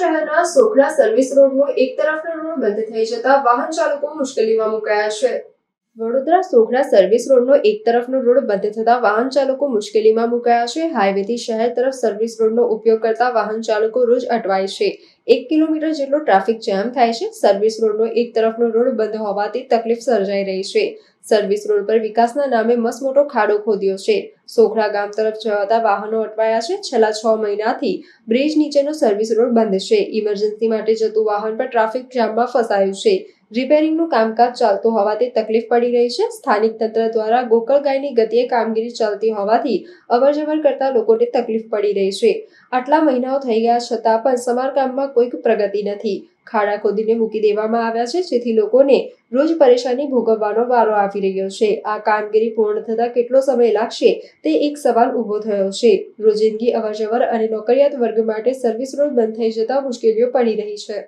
શહેરના સોખડા સર્વિસ રોડનો એક તરફનો રોડ બંધ થઈ જતા વાહન ચાલકો મુશ્કેલીમાં મુકાયા છે. વડોદરા સોખડા સર્વિસ રોડનો એક તરફનો રોડ બંધ થતા વાહન ચાલકો મુશ્કેલીમાં મુકાયા છે. હાઈવેથી શહેર તરફ સર્વિસ રોડનો ઉપયોગ કરતા વાહન ચાલકો રોજ અટવાય છે. એક કિલોમીટર જેટલો ટ્રાફિક જામ થાય છે. સર્વિસ રોડનો એક તરફનો રોડ બંધ હોવાથી તકલીફ સર્જાઈ રહી છે. સર્વિસ રોડ પર વિકાસના નામે મસમોટો ખાડો ખોદ્યો છે. સોખડા ગામ તરફ જવાતા વાહનો અટવાયા છે. છેલ્લા છ મહિનાથી બ્રિજ નીચેનો સર્વિસ રોડ બંધ છે. ઇમરજન્સી માટે જતું વાહન પર ટ્રાફિક જામમાં ફસાયું છે. રિપેરિંગનું કામકાજ ચાલતું હોવાથી તકલીફ પડી રહી છે. સ્થાનિક તંત્ર દ્વારા ગોકળ ગાયની ગતિએ કામગીરી ચાલતી હોવાથી અવરજવર કરતા લોકોને તકલીફ પડી રહી છે. આટલા મહિનાઓ થઈ ગયા છતાં પણ સમારકામમાં કોઈક પ્રગતિ નથી. ખાડા ખોદીને મૂકી દેવામાં આવ્યા છે, જેથી લોકોને રોજ પરેશાની ભોગવવાનો વારો આવી રહ્યો છે. આ કામગીરી પૂર્ણ થતાં કેટલો સમય લાગશે તે એક સવાલ ઊભો થયો છે. રોજિંદગી અવરજવર અને નોકરિયાત વર્ગ માટે સર્વિસ રોડ બંધ થઈ જતા મુશ્કેલીઓ પડી રહી છે.